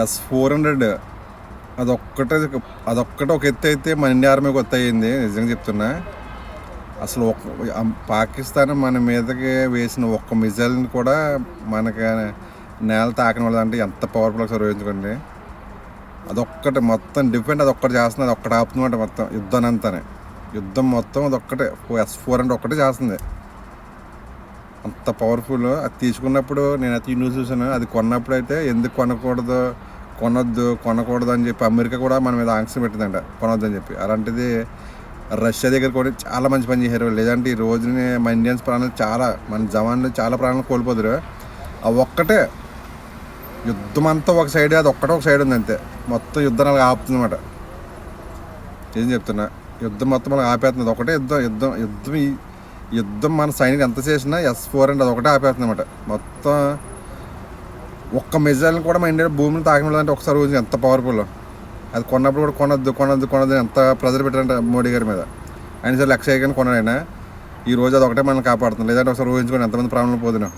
S four hundred అదొక్కటే అదొక్కటే ఒక ఎత్తు అయితే మన ఇండియా ఆర్మీకి కొత్త అయ్యింది నిజంగా చెప్తున్నా. అసలు ఒక పాకిస్తాన్ మన మీదకి వేసిన ఒక్క మిజైల్ని కూడా మనకి నేల తాకిన వాళ్ళు అంటే ఎంత పవర్ఫుల్ ఒకసారి ఊహించుకోండి. మొత్తం డిఫెండ్ అదొక్కటి చేస్తుంది అది ఒక్కటి ఆపుతుందంటే మొత్తం. యుద్ధాన్ని యుద్ధం మొత్తం అదొక్కటే. ఎస్ ఫోర్ అంటే ఒక్కటే చేస్తుంది. అంత పవర్ఫుల్ అది తీసుకున్నప్పుడు నేను అయితే న్యూస్ చూసాను అది కొన్నప్పుడు అయితే ఎందుకు కొనకూడదు కొనొద్దు కొనకూడదు అని చెప్పి అమెరికా కూడా మన మీద ఆంక్షన్ పెట్టిందంట కొనొద్దు అని చెప్పి. అలాంటిది రష్యా దగ్గర కూడా చాలా మంచి పని చేశారు లేదంటే ఈ రోజుని మన ఇండియన్స్ ప్రాణాలు చాలా మన జవాన్లు చాలా ప్రాణాలు కోల్పోతారు ఆ ఒక్కటే యుద్ధం అంతా ఒక సైడ్ అది ఒక్కటే ఒక సైడ్ ఉంది అంతే మొత్తం యుద్ధం అలాగ ఆపుతుంది అనమాట ఏం చెప్తున్నా? యుద్ధం మొత్తం మనకు ఆపేస్తుంది అది ఒకటే యుద్ధం యుద్ధం యుద్ధం యుద్ధం మన సైనిక ఎంత చేసినా ఎస్ ఫోర్ అండ్ అది ఒకటే ఆపేస్తుందన్నమాట మొత్తం ఒక్క మిజైల్ని కూడా మన ఇండియా భూమిని తాకినదంటే ఒకసారి ఊహించి ఎంత పవర్ఫుల్ అది కొన్నప్పుడు కూడా కొనద్దు కొనద్దు కొనద్దు ఎంత ప్రెజర్ పెట్టారంటే మోడీ గారి మీద. ఆయన సరే లక్ష చేయగానే కొన్నాడు ఆయన. ఈ రోజు అది ఒకటే మనల్ని కాపాడుతుంది. లేదంటే ఒకసారి ఊహించుకొని ఎంతమంది ప్రాణాలు పోతున్నాం